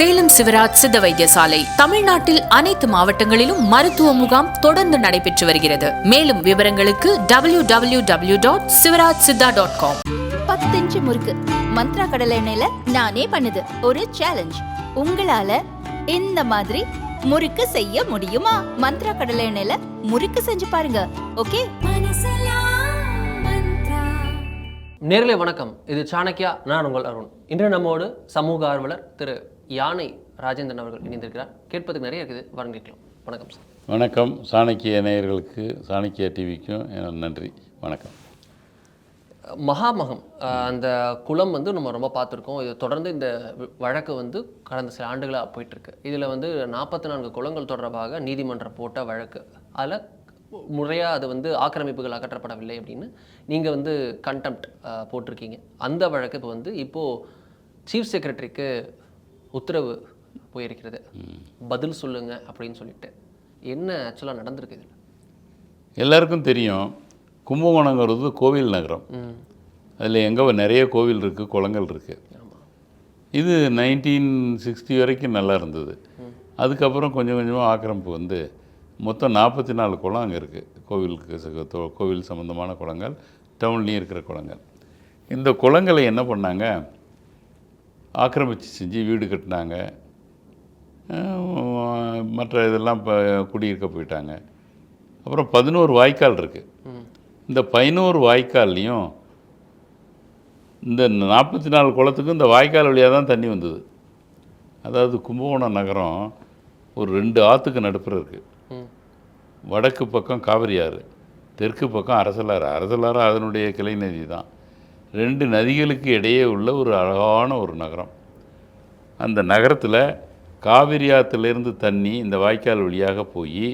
சேலம் சிவராஜ் சித்த வைத்தியசாலை. தமிழ்நாட்டில் அனைத்து மாவட்டங்களிலும் மருத்துவ முகாம் தொடர்ந்து நடைபெற்று வருகிறது. மேலும் விவரங்களுக்கு W W W dot Sivaraj Siddha dot com பத்தஞ்சு முறுக்கு. மந்த்ரா கடலை எண்ணெயில நானே பண்ணுது. ஒரு சேலஞ்ச் உங்களால இந்த மாதிரி முறுக்கு செய்ய முடியுமா? மந்த்ரா கடலை எண்ணெயில முறுக்கு செஞ்சு பாருங்க. ஓகே நேர்களே வணக்கம். இது சாணக்கியா நான் உங்கள் அருண். இன்று நம்மோடு சமூக ஆர்வலர் திரு யானை ராஜேந்திரன் அவர்கள் இணைந்திருக்கிறார். கேட்பதுக்கு நிறைய இருக்குது. வரங்க கேட்கலாம். வணக்கம் சார். வணக்கம். சாணக்கிய நேயர்களுக்கு சாணக்கிய டிவிக்கும் நன்றி. வணக்கம். மகாமகம் அந்த குளம் வந்து நம்ம ரொம்ப பார்த்துருக்கோம். இது தொடர்ந்து இந்த வழக்கு வந்து கடந்த சில ஆண்டுகளாக போயிட்டுருக்கு. இதில் வந்து நாற்பத்தி நான்கு குளங்கள் தொடர்பாக நீதிமன்றம் போட்ட வழக்கு. அதில் முறையாக அது வந்து ஆக்கிரமிப்புகள் அகற்றப்படவில்லை அப்படின்னு நீங்கள் வந்து கண்டெம்ட் போட்டிருக்கீங்க. அந்த வழக்கு இப்போ வந்து இப்போது சீஃப் செக்ரட்டரிக்கு உத்தரவு போயிருக்கிறது. பதில் சொல்லுங்க அப்படின்னு சொல்லிட்டு. என்ன ஆக்சுவலாக நடந்திருக்கு இதில்? எல்லாருக்கும் தெரியும் கும்பகோணங்கிறது கோவில் நகரம். அதில் எங்கே நிறைய கோவில் இருக்குது குளங்கள் இருக்குது இது நைன்டீன் சிக்ஸ்டி வரைக்கும் நல்லா இருந்தது. அதுக்கப்புறம் கொஞ்சம் கொஞ்சமாக ஆக்கிரமிப்பு வந்து மொத்தம் நாற்பத்தி நாலு குளம் அங்கே இருக்குது கோவிலுக்கு கோவில் சம்மந்தமான குளங்கள் டவுன்லேயும் இருக்கிற குளங்கள். இந்த குளங்களை என்ன பண்ணாங்க ஆக்கிரமித்து செஞ்சு வீடு கட்டினாங்க. மற்ற இதெல்லாம் இப்போ குடியிருக்க போயிட்டாங்க. அப்புறம் பதினோரு வாய்க்கால் இருக்குது இந்த பதினோரு வாய்க்கால்லையும் இந்த நாற்பத்தி நாலு குளத்துக்கும் இந்த வாய்க்கால் வழியாக தான் தண்ணி வந்தது. அதாவது கும்பகோணம் நகரம் ஒரு ரெண்டு ஆற்றுக்கு நடுப்புற இருக்குது வடக்கு பக்கம் காவிரி ஆறு தெற்கு பக்கம் அரசலாறு. அரசலாறு அதனுடைய கிளை நதி தான். ரெண்டு நதிகளுக்கு இடையே உள்ள ஒரு அழகான ஒரு நகரம். அந்த நகரத்தில் காவிரி ஆற்றுலேருந்து தண்ணி இந்த வாய்க்கால் வழியாக போய்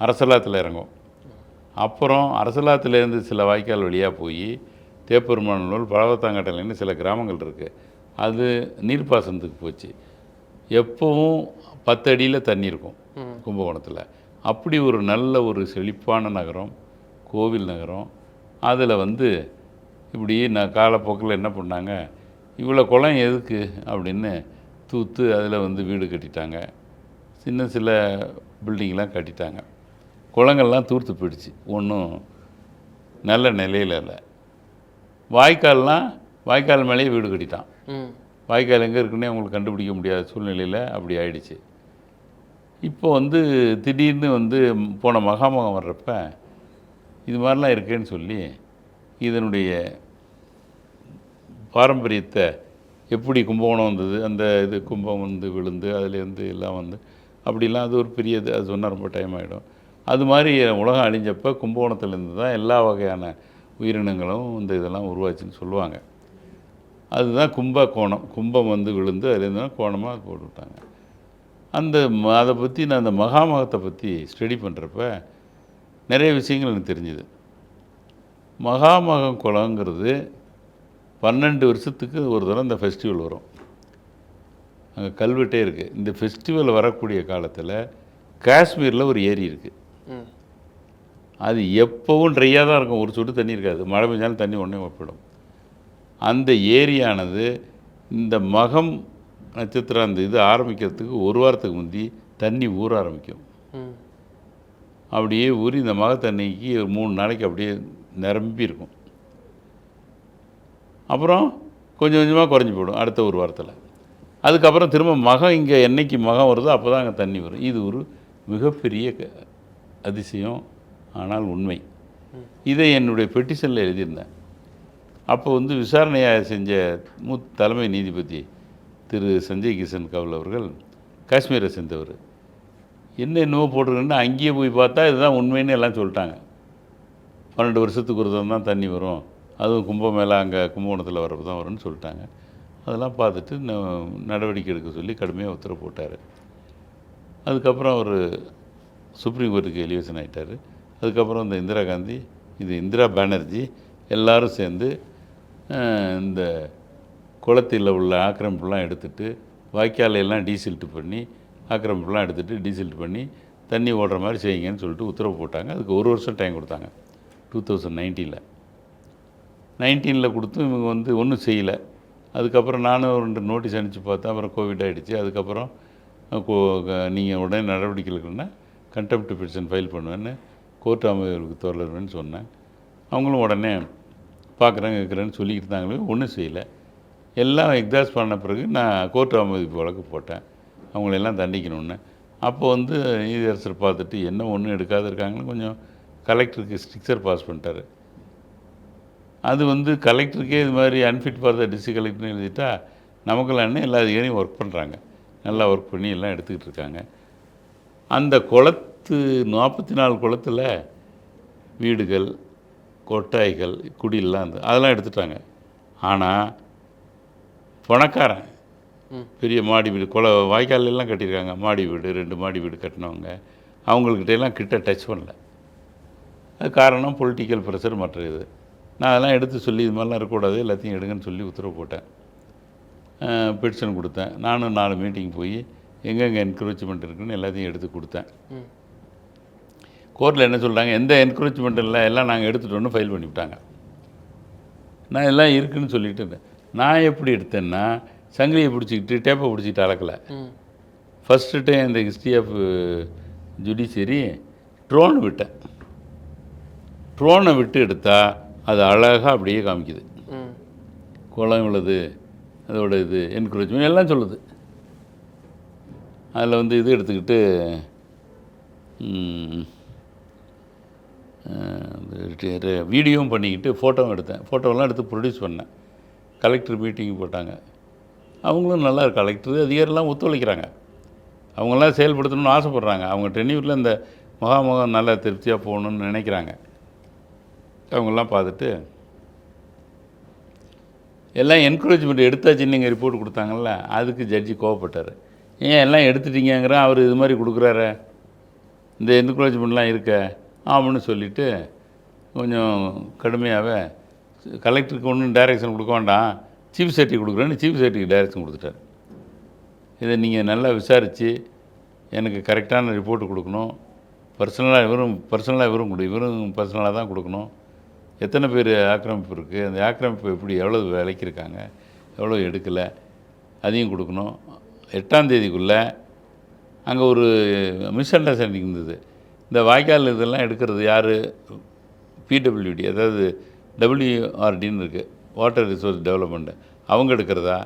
அரசலாத்தில் இறங்கும். அப்புறம் அரசலாத்துலேருந்து சில வாய்க்கால் வழியாக போய் தேப்பெருமானூர் பழவத்தாங்கட்டலைன்னு சில கிராமங்கள் இருக்குது அது நீர்ப்பாசனத்துக்கு போச்சு. எப்போவும் பத்து அடியில் தண்ணி இருக்கும் கும்பகோணத்தில். அப்படி ஒரு நல்ல ஒரு செழிப்பான நகரம் கோவில் நகரம். அதில் வந்து இப்படி நான் காலப்போக்கில் என்ன பண்ணாங்க? இவ்வளோ குளம் எதுக்கு? அப்படின்னு தூத்து அதில் வந்து வீடு கட்டிட்டாங்க. சின்ன சில பில்டிங்லாம் கட்டிட்டாங்க. குளங்கள்லாம் தூர்த்து போயிடுச்சு. ஒன்றும் நல்ல நிலையில் இல்லை. வாய்க்கால்லாம் வாய்க்கால் மேலேயே வீடு கட்டிட்டான். வாய்க்கால் எங்கே இருக்குன்னே அவங்களுக்கு கண்டுபிடிக்க முடியாத சூழ்நிலையில் அப்படி ஆயிடுச்சு. இப்போ வந்து திடீர்னு வந்து போன மகாமகம் வர்றப்ப இது மாதிரிலாம் இருக்கேன்னு சொல்லி இதனுடைய பாரம்பரியத்தை எப்படி கும்பகோணம் வந்தது அந்த இது கும்பம் வந்து விழுந்து அதுலேருந்து எல்லாம் வந்து அப்படிலாம் அது ஒரு பெரிய இது அது சொன்னால் ரொம்ப டைம் ஆகிடும் அது மாதிரி உலகம் அழிஞ்சப்போ கும்பகோணத்துலேருந்து தான் எல்லா வகையான உயிரினங்களும் இந்த இதெல்லாம் உருவாச்சுன்னு சொல்லுவாங்க. அதுதான் கும்பகோணம். கும்பம் வந்து விழுந்து அதுலேருந்து தான் கோணமாக அது போட்டு விட்டாங்க அந்த அதை பற்றி நான் அந்த மகாமகத்தை பற்றி ஸ்டடி பண்ணுறப்ப நிறைய விஷயங்கள் எனக்கு தெரிஞ்சுது. மகாமகம் குளங்கிறது பன்னெண்டு வருஷத்துக்கு ஒரு தடவை இந்த ஃபெஸ்டிவல் வரும். அங்கே கல்வெட்டே இருக்குது இந்த ஃபெஸ்டிவல் வரக்கூடிய காலத்தில் காஷ்மீரில் ஒரு ஏரி இருக்குது அது எப்போவும் ட்ரையாக தான் இருக்கும். ஒரு சொட்டு தண்ணி இருக்காது. மழை பெஞ்சாலும் தண்ணி உடனே போயிடும். அந்த ஏரியானது இந்த மகம் நட்சத்திரம் அந்த இது ஆரம்பிக்கிறதுக்கு ஒரு வாரத்துக்கு முந்தி தண்ணி ஊற ஆரம்பிக்கும். அப்படியே ஊறி இந்த மக தண்ணிக்கு ஒரு மூணு நாளைக்கு அப்படியே நிரம்பி இருக்கும். அப்புறம் கொஞ்சம் கொஞ்சமாக குறைஞ்சி போயிடும் அடுத்த ஒரு வாரத்தில். அதுக்கப்புறம் திரும்ப மகம் இங்கே என்னைக்கு மகம் வருதோ அப்போ தான் அங்கே தண்ணி வரும். இது ஒரு மிகப்பெரிய க- அதிசயம் ஆனால் உண்மை. இதை என்னுடைய பெட்டிஷனில் எழுதியிருந்தேன். அப்போ வந்து விசாரணையாக செஞ்ச மூத் தலைமை நீதிபதி திரு சஞ்சய் கிஷன் கவுல் அவர்கள் காஷ்மீரை சேர்ந்தவர். என்ன என்னவோ போட்டிருக்குன்னு அங்கேயே போய் பார்த்தா இதுதான் உண்மைன்னு எல்லாம் சொல்லிட்டாங்க. பன்னெண்டு வருஷத்துக்கு ஒரு தான் தண்ணி வரும். அதுவும் கும்பமேளா அங்கே கும்பகோணத்தில் வரப்போ தான் வரும்னு சொல்லிட்டாங்க. அதெல்லாம் பார்த்துட்டு ந- நடவடிக்கை எடுக்க சொல்லி கடுமையாக உத்தரவு போட்டார். அதுக்கப்புறம் அவர் சுப்ரீம் கோர்ட்டுக்கு எலிவேஷன் ஆகிட்டார் அதுக்கப்புறம் இந்த இந்திரா காந்தி இது இந்திரா பானர்ஜி எல்லாரும் சேர்ந்து இந்த குளத்தில் உள்ள ஆக்கிரமிப்புலாம் எடுத்துகிட்டு வாய்க்காலையெல்லாம் டீசில்ட்டு பண்ணி ஆக்கிரமிப்புலாம் எடுத்துட்டு டீசில்ட் பண்ணி தண்ணி ஓடுற மாதிரி செய்யுங்கன்னு சொல்லிட்டு உத்தரவு போட்டாங்க. அதுக்கு ஒரு வருஷம் டைம் கொடுத்தாங்க. டூ தௌசண்ட் நைன்டீனில் நைன்டீனில் கொடுத்து இவங்க வந்து ஒன்றும் செய்யலை. அதுக்கப்புறம் நானும் ரெண்டு நோட்டீஸ் அனுப்பிச்சு பார்த்தேன். அப்புறம் கோவிட் ஆகிடுச்சு அதுக்கப்புறம் நீங்கள் உடனே நடவடிக்கை எடுக்கணும்னா கண்டெப்ட் பெட்டிஷன் ஃபைல் பண்ணுவேன்னு கோர்ட் அமைவருக்கு தொடர்வேன்னு சொன்னேன். அவங்களும் உடனே பார்க்குறேன் கேட்குறேன்னு சொல்லிக்கிட்டு இருந்தாங்களே ஒன்றும் செய்யலை. எல்லாம் எக்ஸாஸ்ட் பண்ண பிறகு நான் கோர்ட் அவமதிப்பு வழக்கு போட்டேன். அவங்களெல்லாம் தண்டிக்கணும்னு. அப்போ வந்து நீதியரசர் பார்த்துட்டு என்ன ஒன்றும் எடுக்காத இருக்காங்கன்னு கொஞ்சம் கலெக்டருக்கு ஸ்டிக்சர் பாஸ் பண்ணிட்டாரு. அது வந்து கலெக்டருக்கே இது மாதிரி அன்ஃபிட் ஃபார் த டிஸ்ட்ரிக் கலெக்டர்னு எழுதிட்டா நமக்கெல்லாம் எல்லா அதிகாரியும் ஒர்க் பண்ணுறாங்க நல்லா ஒர்க் பண்ணி எல்லாம் எடுத்துக்கிட்டு இருக்காங்க. அந்த குளத்து நாற்பத்தி நாலு குளத்தில் வீடுகள் கொட்டாய்கள் குடியெல்லாம் இருந்து அதெல்லாம் எடுத்துட்டாங்க. ஆனால் பணக்காரன் பெரிய மாடி வீடு குள வாய்க்கால் எல்லாம் கட்டியிருக்காங்க. மாடி வீடு ரெண்டு மாடி வீடு கட்டினவங்க. அவங்கக்கிட்ட எல்லாம் கிட்ட டச் பண்ணல. அது காரணம் பொலிட்டிக்கல் ப்ரெஷர் மற்ற இது. நான் அதெல்லாம் எடுத்து சொல்லி இது மாதிரிலாம் இருக்கக்கூடாது எல்லாத்தையும் எடுங்கன்னு சொல்லி உத்தரவு போட்டேன். பெட்டிஷன் கொடுத்தேன். நானும் நாலு மீட்டிங் போய் எங்கெங்கே என்கரேஜ்மெண்ட் இருக்குன்னு எல்லாத்தையும் எடுத்து கொடுத்தேன். கோர்ட்டில் என்ன சொல்கிறாங்க எந்த என்கரேஜ்மெண்ட் இல்லை எல்லாம் நாங்கள் எடுத்துட்டோன்னு ஃபைல் பண்ணிவிட்டாங்க நான் எல்லாம் இருக்குன்னு சொல்லிட்டு இருந்தேன். நான் எப்படி எடுத்தேன்னா சங்கிலியை பிடிச்சிக்கிட்டு டேப்பை பிடிச்சிக்கிட்டு அளக்கலை ஃபஸ்ட்டு டைம் இந்த ஹிஸ்ட்ரி ஆஃப் ஜுடிஷியரி ட்ரோன் விட்டேன். ட்ரோனை விட்டு எடுத்தால் அது அழகாக அப்படியே காமிக்குது. குளம் உள்ளது அதோட இது என்கரேஜ்மெண்ட் எல்லாம் சொல்லுது. அதில் வந்து இது எடுத்துக்கிட்டு வீடியோவும் பண்ணிக்கிட்டு ஃபோட்டோவும் எடுத்தேன். ஃபோட்டோவெல்லாம் எடுத்து ப்ரொடியூஸ் பண்ணேன். கலெக்டர் மீட்டிங் போட்டாங்க. அவங்களும் நல்லா கலெக்டர் அதிகாரிலாம் ஒத்துழைக்கிறாங்க. அவங்களாம் செயல்படுத்தணும்னு ஆசைப்பட்றாங்க. அவங்க டென்னியூரில் இந்த முகாமுகம் நல்லா திருப்தியாக போகணுன்னு நினைக்கிறாங்க. அவங்கெல்லாம் பார்த்துட்டு எல்லாம் என்கரேஜ்மெண்ட் எடுத்தாச்சு நீங்கள் ரிப்போர்ட் கொடுத்தாங்கல்ல அதுக்கு ஜட்ஜி கோவப்பட்டார். ஏன் எல்லாம் எடுத்துட்டீங்கிற அவர் இது மாதிரி கொடுக்குறாரு. இந்த என்கரேஜ்மெண்ட்லாம் இருக்க ஆமான்னு சொல்லிவிட்டு கொஞ்சம் கடுமையாகவே கலெக்டருக்கு ஒன்றும் டைரக்ஷன் கொடுக்க வேண்டாம். சீஃப் செக்ரட்டரி கொடுக்குறேன்னு சீஃப் செக்ரட்டரிக்கு டைரக்ஷன் கொடுத்துட்டார். இதை நீங்கள் நல்லா விசாரித்து எனக்கு கரெக்டான ரிப்போர்ட் கொடுக்கணும். பர்சனலாக இவரும் பர்சனலாக இவரும் கொடு இவரும் பர்சனலாக தான் கொடுக்கணும். எத்தனை பேர் ஆக்கிரமிப்பு இருக்குது அந்த ஆக்கிரமிப்பு எப்படி எவ்வளோ விலைக்கு இருக்காங்க எவ்வளோ எடுக்கலை? அதையும் கொடுக்கணும். எட்டாம் தேதிக்குள்ளே அங்கே ஒரு மிஸ் அண்டர்ஸ்டாண்டிங் இருந்தது. இந்த வாய்க்கால் இதெல்லாம் எடுக்கிறது யார்? பிடபிள்யூடி அதாவது டபிள்யூஆர்டின்னு இருக்குது வாட்டர் ரிசோர்ஸ் டெவலப்மெண்ட்டு அவங்க எடுக்கிறதா?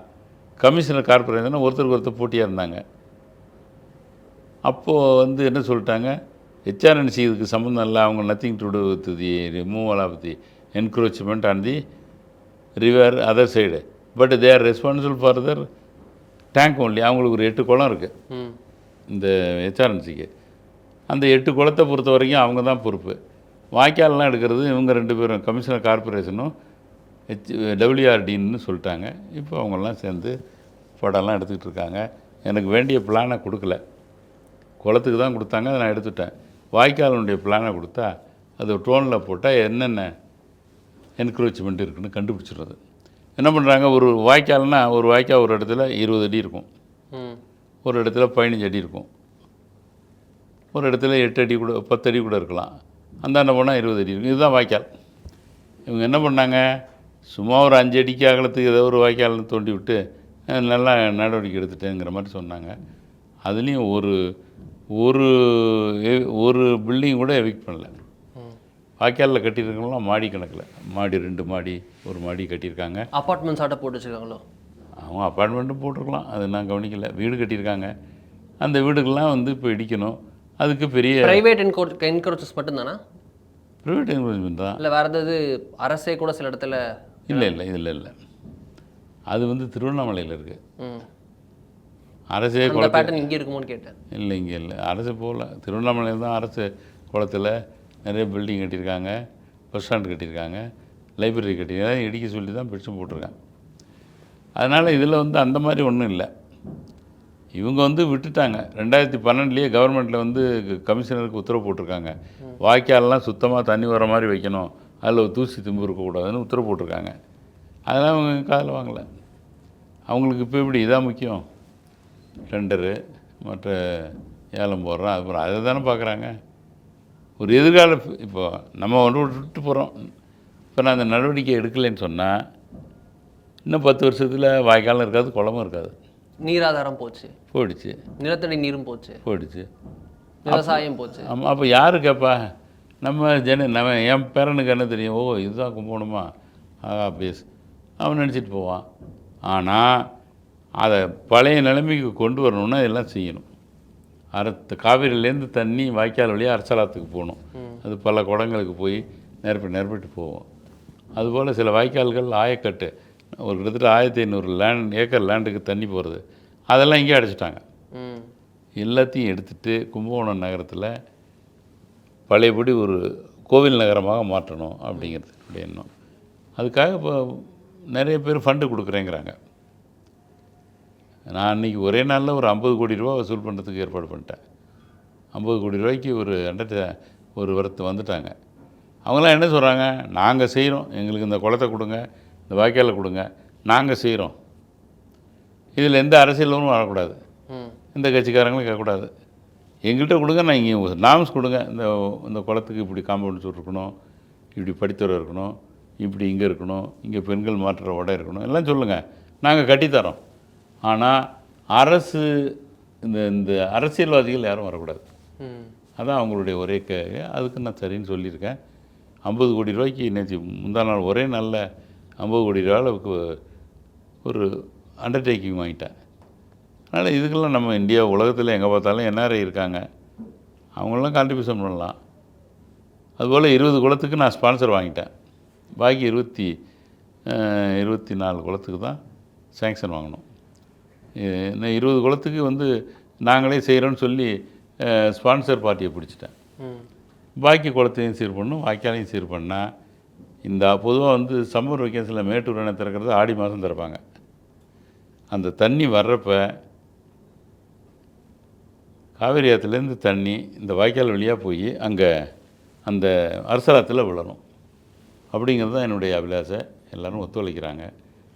கமிஷனர் கார்பரேஷன் ஒருத்தருக்கு ஒருத்தர் போட்டியாக இருந்தாங்க. அப்போது வந்து என்ன சொல்லிட்டாங்க? ஹெச்ஆர்என்சி இதுக்கு சம்மந்தம் இல்லை அவங்க nothing to do with the removal of the encroachment on the river other side but they are responsible for the tank only அவங்களுக்கு ஒரு எட்டு குளம் இருக்குது இந்த ஹெச்ஆர்என்சிக்கு அந்த எட்டு குளத்தை பொறுத்த வரைக்கும் அவங்க தான் பொறுப்பு. வாய்க்கால்லாம் எடுக்கிறது இவங்க ரெண்டு பேரும் கமிஷனர் கார்பரேஷனும் ஹெச் டபிள்யூஆர்டின்னு சொல்லிட்டாங்க. இப்போ அவங்கெல்லாம் சேர்ந்து படம்லாம் எடுத்துக்கிட்டு இருக்காங்க. எனக்கு வேண்டிய பிளானை கொடுக்கல. குளத்துக்கு தான் கொடுத்தாங்க அதை நான் எடுத்துட்டேன். வாய்க்காலினுடைய பிளானை கொடுத்தா அது ட்ரோனில் போட்டால் என்னென்ன என்க்ரோச்மெண்ட் இருக்குன்னு கண்டுபிடிச்சிடுறது. என்ன பண்ணுறாங்க ஒரு வாய்க்கால்னா ஒரு வாய்க்கால் ஒரு இடத்துல இருபது அடி இருக்கும். ஒரு இடத்துல பதினஞ்சு அடி இருக்கும். ஒரு இடத்துல எட்டு அடி கூட பத்து அடி கூட இருக்கலாம். அந்தாண்ட போனால் இருபது அடி இருக்கும். இதுதான் வாய்க்கால். இவங்க என்ன பண்ணாங்க சும்மா ஒரு அஞ்சு அடிக்கு அகலத்துக்கு ஏதோ ஒரு வாய்க்கால்னு தோண்டி விட்டு நல்லா நடவடிக்கை எடுத்துட்டேங்கிற மாதிரி சொன்னாங்க. அதுலேயும் ஒரு ஒரு ஒரு பில்டிங் கூட எவிக் பண்ணல. வாய்க்காலில் கட்டியிருக்கவங்களாம் மாடி கணக்கில். மாடி ரெண்டு மாடி ஒரு மாடி கட்டியிருக்காங்க. அப்பார்ட்மெண்ட்ஸ் ஆட்ட போட்டு வச்சுருக்காங்களோ அவங்க அப்பார்ட்மெண்ட்டும் போட்டிருக்கலாம். அது நான் கவனிக்கல. வீடு கட்டியிருக்காங்க. அந்த வீடுகள்லாம் வந்து இப்போ இடிக்கணும். அதுக்கு பெரிய ப்ரைவேட் என்கோர் என்கரேஜஸ் மட்டும்தானா? ப்ரைவேட் என்கரேஜ்மெண்ட் தான். இல்லை வேறு ஏதாவது அரசே கூட சில இடத்துல இல்லை இல்லை இதில் இல்லை. அது வந்து திருவண்ணாமலையில் இருக்குது அரசே அந்த குளத்து பேட்டர்ன் இங்கே இருக்குமோன்னு கேட்டேன் இல்லை இங்கே இல்லை. அரசு போகல திருவண்ணாமலையில் தான் அரசு குளத்தில் நிறைய பில்டிங் கட்டியிருக்காங்க பஸ் ஸ்டாண்ட் கட்டியிருக்காங்க லைப்ரரி கட்டியிருக்காங்க இடிக்க சொல்லி தான் பெட்ஷன் போட்டிருக்காங்க. அதனால் இதில் வந்து அந்த மாதிரி ஒன்றும் இல்லை. இவங்க வந்து விட்டுட்டாங்க. ரெண்டாயிரத்தி பன்னெண்டுலேயே கவர்மெண்ட்டில் வந்து கமிஷனருக்கு உத்தரவு போட்டிருக்காங்க. வாய்க்காலெலாம் சுத்தமாக தண்ணி வர மாதிரி வைக்கணும். அதில் தூசி திம்பு இருக்கக்கூடாதுன்னு உத்தரவு போட்டிருக்காங்க. அதெல்லாம் அவங்க காதில் வாங்கலை. அவங்களுக்கு இப்போ எப்படி இதான் முக்கியம்? டெண்டரு மற்ற ஏலம் போடுறோம் அப்புறம் அதை தானே பார்க்குறாங்க. ஒரு எதிர்கால இப்போ நம்ம ஒன்று விட்டு போகிறோம். இப்போ நான் அந்த நடவடிக்கை எடுக்கலைன்னு சொன்னால் இன்னும் பத்து வருஷத்தில் வாய்க்காலும் இருக்காது குளமும் இருக்காது. நீராதாரம் போச்சு. போயிடுச்சு. நிலத்தடி நீரும் போச்சு. போயிடுச்சு. விவசாயம் போச்சு. ஆமாம் அப்போ யாரு கேட்பா நம்ம ஜன நம்ம என் பேரனுக்கு என்ன தெரியும்? ஓ இதுதான் கும்பகோணமா? ஆகா பேஸ் அவன் நினச்சிட்டு போவான். ஆனால் அதை பழைய நிலைமைக்கு கொண்டு வரணும்னா இதெல்லாம் செய்யணும். அறுத்து காவிரியிலேருந்து தண்ணி வாய்க்கால் வழியாக அரசலாத்துக்கு போகணும். அது பல குடங்களுக்கு போய் நிரப்பி நிரப்பிட்டு போவோம். அதுபோல் சில வாய்க்கால்கள் ஆயக்கட்டு. ஒரு கிட்டத்தட்ட ஆயிரத்தி ஐநூறு லேண்ட் ஏக்கர் லேண்டுக்கு தண்ணி போகிறது அதெல்லாம் இங்கே அடைச்சிட்டாங்க. எல்லாத்தையும் எடுத்துட்டு கும்பகோணம் நகரத்தில் பழையபடி ஒரு கோவில் நகரமாக மாற்றணும் அப்படிங்கிறது என்னுடைய எண்ணம். அதுக்காக இப்போ நிறைய பேர் ஃபண்டு கொடுக்குறேங்கிறாங்க. நான் அன்றைக்கி ஒரே நாளில் ஒரு ஐம்பது கோடி ரூபா வசூல் பண்ணுறதுக்கு ஏற்பாடு பண்ணிட்டேன். ஐம்பது கோடி ரூபாய்க்கு ஒரு அண்டர் ஒரு வரத்து வந்துட்டாங்க. அவங்களாம் என்ன சொல்கிறாங்க நாங்கள் செய்கிறோம் எங்களுக்கு இந்த குளத்தை கொடுங்க இந்த வாய்க்காலை கொடுங்க. நாங்கள் செய்கிறோம் இதில் எந்த அரசியலும் வரக்கூடாது. இந்த கட்சிக்காரங்களும் கேட்கக்கூடாது. எங்கள்கிட்ட கொடுங்க நான் இங்கே நாம்ஸ் கொடுங்க. இந்த இந்த குளத்துக்கு இப்படி காம்பவுண்ட் சுவர் இருக்கணும் இப்படி படித்துறை இருக்கணும் இப்படி இங்கே இருக்கணும் இங்கே பெண்கள் மாற்றுற உடை இருக்கணும் எல்லாம் சொல்லுங்கள் நாங்கள் கட்டித்தரோம். ஆனால் அரசு இந்த இந்த அரசியல்வாதிகள் யாரும் வரக்கூடாது. அதான் அவங்களுடைய ஒரே க அதுக்கு நான் சரின்னு சொல்லியிருக்கேன். ஐம்பது கோடி ரூபாய்க்கு நேற்று முந்தா நாள் ஒரே நாளில் ஐம்பது கோடி ரூபாய்க்கு ஒரு அண்டர்டேக்கிங் வாங்கிட்டேன். அதனால் இதுக்கெல்லாம் நம்ம இந்தியா உலகத்தில் எங்கே பார்த்தாலும் என்ஆர்ஐ இருக்காங்க. அவங்களாம் கான்ட்ரிபியூஷன் பண்ணலாம். அதுபோல் இருபது குளத்துக்கு நான் ஸ்பான்சர் வாங்கிட்டேன். பாக்கி இருபத்தி இருபத்தி நாலு குளத்துக்கு தான் சேங்ஷன் வாங்கணும். இ- இன்னும் இருபது குளத்துக்கு வந்து நாங்களே செய்கிறோன்னு சொல்லி ஸ்பான்சர் பார்ட்டியை பிடிச்சிட்டேன். பாக்கி குளத்தையும் சீர் பண்ணும் வாய்க்காலையும் சீர் பண்ணால் இந்த பொதுவாக வந்து சம்மர் வெக்கேஷனில் மேட்டூர் அணை திறக்கிறது ஆடி மாதம் திறப்பாங்க. அந்த தண்ணி வர்றப்ப காவேரி ஆற்றுலேருந்து தண்ணி இந்த வாய்க்கால் வழியாக போய் அங்கே அந்த அரசலாத்தில் விழணும். அப்படிங்கிறது தான் என்னுடைய அபிலாசை. எல்லாரும் ஒத்துழைக்கிறாங்க.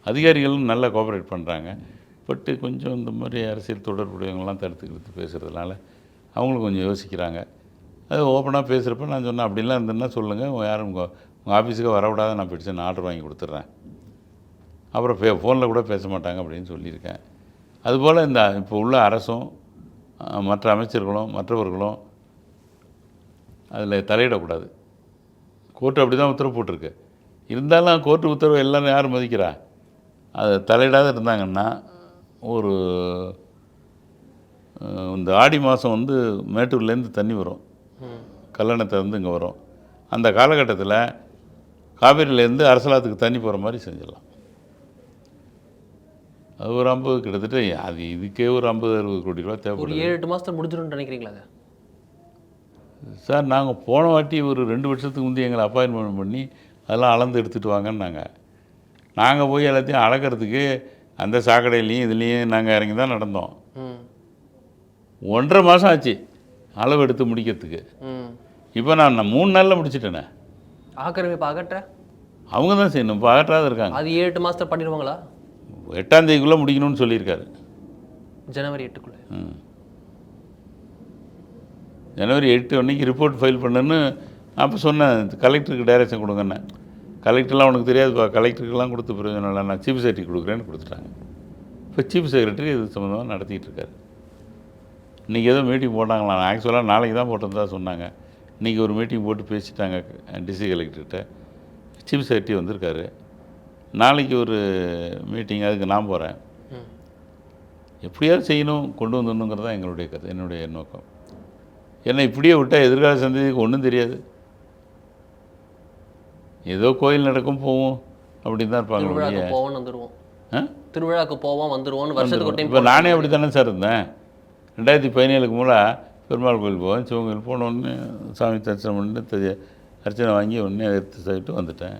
அதிகாரிகளும் நல்லா கோஆப்ரேட் பண்ணுறாங்க பட்டு கொஞ்சம் இந்த மாதிரி அரசியல் தொடர்புடையவங்களாம் தடுத்துக்கிட்டு பேசுகிறதுனால அவங்களும் கொஞ்சம் யோசிக்கிறாங்க. அது ஓப்பனாக பேசுகிறப்ப நான் சொன்னேன் அப்படிலாம் இருந்ததுன்னா சொல்லுங்கள் யாரும் உங்கள் உங்கள் ஆஃபீஸுக்கு வரவிடாத நான் பெடிஷன் ஆர்டர் வாங்கி கொடுத்துட்றேன். அப்புறம் ஃபே ஃபோனில் கூட பேச மாட்டாங்க அப்படின்னு சொல்லியிருக்கேன். அதுபோல் இந்த இப்போ உள்ள அரசும் மற்ற அமைச்சர்களும் மற்றவர்களும் அதில் தலையிடக்கூடாது. கோர்ட்டு அப்படி தான் உத்தரவு போட்டிருக்கு. இருந்தாலும் கோர்ட்டு உத்தரவு எல்லாரும் யார் மதிக்கிறா? அது தலையிடாத இருந்தாங்கன்னா ஒரு இந்த ஆடி மாதம் வந்து மேட்டூர்லேருந்து தண்ணி வரும். ம் கல்லணத்தை இங்கே வரும். அந்த காலகட்டத்தில் காவேரியிலேருந்து அரசலாத்துக்கு தண்ணி போகிற மாதிரி செஞ்சிடலாம். அது ஒரு ஐம்பது கிட்டத்தட்ட அது இதுக்கே ஒரு ஐம்பது அறுபது கோடி ரூபா ஒரு தேவைப்படுது ஏழு எட்டு மாதத்துல முடிஞ்சிடும்னு நினைக்கிறீங்களா சார் நாங்கள் போன வாட்டி ஒரு ரெண்டு வருஷத்துக்கு முந்தைய எங்களை அப்பாயின்மெண்ட் பண்ணி அதெல்லாம் அளந்து எடுத்துகிட்டு வாங்கன்னாங்க. நாங்கள் போய் எல்லாத்தையும் அளக்கிறதுக்கு அந்த சாக்கடையிலையும் இதுலேயும் நாங்கள் இறங்கி தான் நடந்தோம். ஒன்றரை மாதம் ஆச்சு அளவு எடுத்து முடிக்கிறதுக்கு. இப்போ நான் மூணு நாளில் முடிச்சிட்டேனே. ஆக்கிரமிப்பு அகற்ற? அவங்க தான் செய்யணும் இப்போ அகற்றாத இருக்காங்க. அது எட்டு மாதத்துல பண்ணிடுவாங்களா? எட்டாம் தேதிக்குள்ளே முடிக்கணும்னு சொல்லியிருக்காரு. ஜனவரி எட்டுக்குள்ள. ம். ஜனவரி எட்டு அன்னைக்கு ரிப்போர்ட் ஃபைல் பண்ணுன்னு அப்போ சொன்னேன் கலெக்டருக்கு டைரக்ஷன் கொடுங்கன்னு. கலெக்டர்லாம் உனக்கு தெரியாதுப்பா கலெக்டருக்கெல்லாம் கொடுத்து பிரயோஜனம் இல்லை. நான் சீஃப் செக்ரட்டரி கொடுக்குறேன்னு கொடுத்துட்டாங்க. இப்போ சீஃப் செக்ரட்டரி இது சம்மந்தமாக நடத்திட்டு இருக்காரு. இன்றைக்கி ஏதோ மீட்டிங் போட்டாங்களா? ஆக்சுவலாக நாளைக்கு தான் போட்டதா சொன்னாங்க. இன்றைக்கி ஒரு மீட்டிங் போட்டு பேசிட்டாங்க டிசி கலெக்டர்கிட்ட. சீஃப் செக்ரட்டரி வந்திருக்காரு. நாளைக்கு ஒரு மீட்டிங் அதுக்கு நான் போகிறேன் எப்படியாவது செய்யணும் கொண்டு வந்துடணுங்கிறது தான் எங்களுடைய கருத்து என்னுடைய நோக்கம். ஏன்னா இப்படியே விட்டால் எதிர்கால சந்ததிக்கு ஒன்றும் தெரியாது. ஏதோ கோயில் நடக்கும் போவோம் அப்படின்னு தான் இருப்பாங்க போவோம் வந்துடுவோம் ஆ? திருவிழாக்கு போவோம் வருஷத்துக்கு டைம் இப்போ நானே அப்படி தானே சார் இருந்தேன். ரெண்டாயிரத்தி பதினேழுக்கு மூல பெருமாள் கோயில் போவேன். சிவன் கோயில் போன உடனே சாமி தரிசனம் பண்ணிட்டு அர்ச்சனை வாங்கி உடனே எடுத்து சொல்லிட்டு வந்துட்டேன்.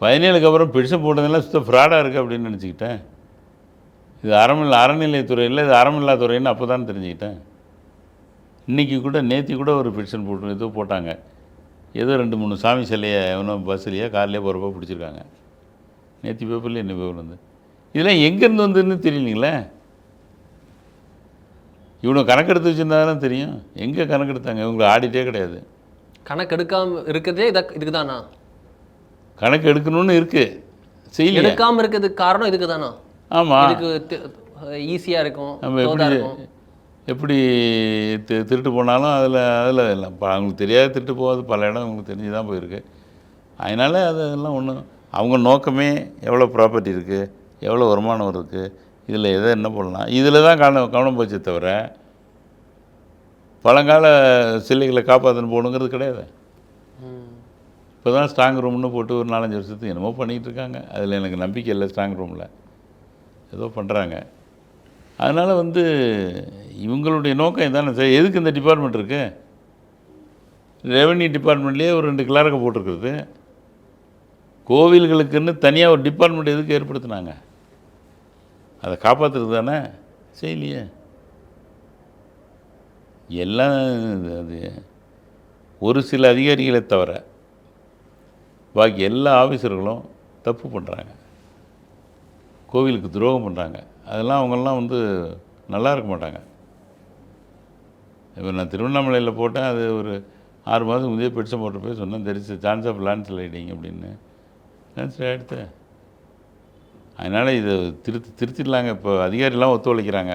பதினேழுக்கு அப்புறம் பெருசம் போட்டதெல்லாம் சுத்த ஃப்ராடாக இருக்குது அப்படின்னு நினச்சிக்கிட்டேன். இது அறமில்ல அறநிலையத்துறை இல்லை இது அறமில்லா துறைன்னு அப்போ தான் தெரிஞ்சுக்கிட்டேன். இன்றைக்கி கூட நேத்தி கூட ஒரு பெடிஷன் போட்டு ஏதோ போட்டாங்க. ஏதோ ரெண்டு மூணு சாமி சிலையை எவனோ பஸ்ஸுலையே கார்லேயே போகிறப்ப பிடிச்சிருக்காங்க. நேற்று பேப்பர்லேயே என்ன பேப்பர் வந்து இதெல்லாம் எங்கேருந்து வந்ததுன்னு தெரியலீங்களே? இவனை கணக்கெடுத்து வச்சுருந்தாலும் தெரியும். எங்கே கணக்கெடுத்தாங்க இவங்களை ஆடிட்டே கிடையாது. கணக்கு எடுக்காம இருக்கிறதே இத இதுக்கு தானா கணக்கு எடுக்கணும்னு இருக்குது செய்யலையே. எடுக்காம இருக்கிறதுக்கு காரணம் இதுக்கு தானா ஆமாம் இதுக்கு ஈஸியா இருக்கும் நம்ம எப்படி இருக்கும். எப்படி தி- திருட்டு போனாலும் அதில் அதில் இல்லை இப்போ அவங்களுக்கு தெரியாத திருட்டு போகாது. பல இடம் அவங்களுக்கு தெரிஞ்சு தான் போயிருக்கு. அதனால் அதெல்லாம் ஒன்றும் அவங்க நோக்கமே எவ்வளோ ப்ராப்பர்ட்டி இருக்குது எவ்வளோ வருமானம் இருக்குது இதில் எதை என்ன பண்ணலாம் இதில் தான் கவனம் கவனம் போச்சே தவிர பழங்கால சிலைகளை காப்பாற்றணும் போகணுங்கிறது கிடையாது. இப்போ தான் ஸ்ட்ராங் ரூம்னு போட்டு ஒரு நாலஞ்சு வருஷத்துக்கு என்னமோ பண்ணிகிட்டு இருக்காங்க. அதில் எனக்கு நம்பிக்கை இல்லை ஸ்ட்ராங் ரூமில் ஏதோ பண்ணுறாங்க அதனால் வந்து இவங்களுடைய நோக்கம் இதானே சார்? எதுக்கு இந்த டிபார்ட்மெண்ட் இருக்குது ரெவன்யூ டிபார்ட்மெண்ட்லேயே ஒரு ரெண்டு கிளார்க்கை போட்டிருக்கிறது கோவில்களுக்குன்னு தனியாக ஒரு டிபார்ட்மெண்ட் எதுக்கு ஏற்படுத்தினாங்க? அதை காப்பாற்றுறது தானே? செய்யலையே. எல்லாம் இது- அது ஒரு சில அதிகாரிகளை தவிர பாக்கி எல்லா ஆஃபீஸர்களும் தப்பு பண்ணுறாங்க கோவிலுக்கு துரோகம் பண்ணுறாங்க அதெல்லாம் அவங்கெல்லாம் வந்து நல்லா இருக்க மாட்டாங்க. இப்போ நான் திருவண்ணாமலையில் போட்டேன் அது ஒரு ஆறு மாதம் முந்தைய பெட்ஷன் போட்டு போய் சொன்னேன் தெரிச்சு சான்ஸ் ஆஃப் லேண்ட் ஸ்லைடிங் அப்படின்னு. லேண்ட் ஸ்லைட் எடுத்தேன் அதனால் இதை திருத்தி திருத்திடலாங்க. இப்போ அதிகாரிலாம் ஒத்துழைக்கிறாங்க.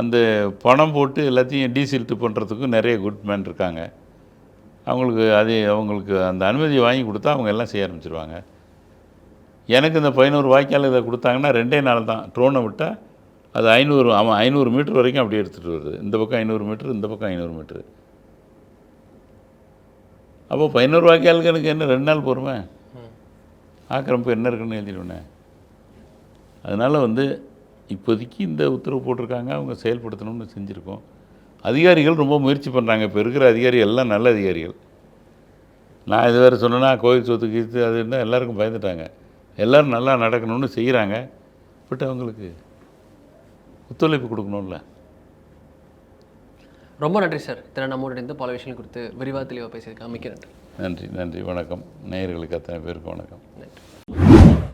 அந்த பணம் போட்டு எல்லாத்தையும் டீசில்ட்டு பண்ணுறதுக்கும் நிறைய குட் மேன் இருக்காங்க. அவங்களுக்கு அது அவங்களுக்கு அந்த அனுமதியை வாங்கி கொடுத்தா அவங்க எல்லாம் செய்ய ஆரம்பிச்சிருவாங்க. எனக்கு இந்த பதினோரு வாய்க்கால் இதை கொடுத்தாங்கன்னா ரெண்டே நாள் தான். ட்ரோனை விட்டால் அது ஐநூறு அவன் ஐநூறு மீட்ரு வரைக்கும் அப்படியே எடுத்துகிட்டு வருது. இந்த பக்கம் ஐநூறு மீட்ரு இந்த பக்கம் ஐநூறு மீட்ரு அப்போ பதினோரு வாக்கியாளுக்கு எனக்கு என்ன ரெண்டு நாள் போருமே ஆக்கிரமிப்பு என்ன இருக்குன்னு எழுதிடுவேன். அதனால் வந்து இப்போதைக்கு இந்த உத்தரவு போட்டிருக்காங்க அவங்க செயல்படுத்தணும்னு செஞ்சுருக்கோம். அதிகாரிகள் ரொம்ப முயற்சி பண்ணுறாங்க இப்போ இருக்கிற அதிகாரி எல்லாம் நல்ல அதிகாரிகள். நான் இது வேறு சொன்னேன்னா கோயில் சொத்து கீத்து அது இருந்தால் எல்லாருக்கும் பயந்துட்டாங்க. எல்லோரும் நல்லா நடக்கணும்னு செய்கிறாங்க பட் அவங்களுக்கு ஒத்துழைப்பு கொடுக்கணும்ல. ரொம்ப நன்றி சார். இத்தனை நம்மோடு இருந்து பல விஷயங்கள் கொடுத்து விரிவாக தெளிவாக பேசியிருக்கேன் மிக்க நன்றி. நன்றி நன்றி. வணக்கம். நேயர்களுக்கு அத்தனை பேருக்கு வணக்கம். நன்றி.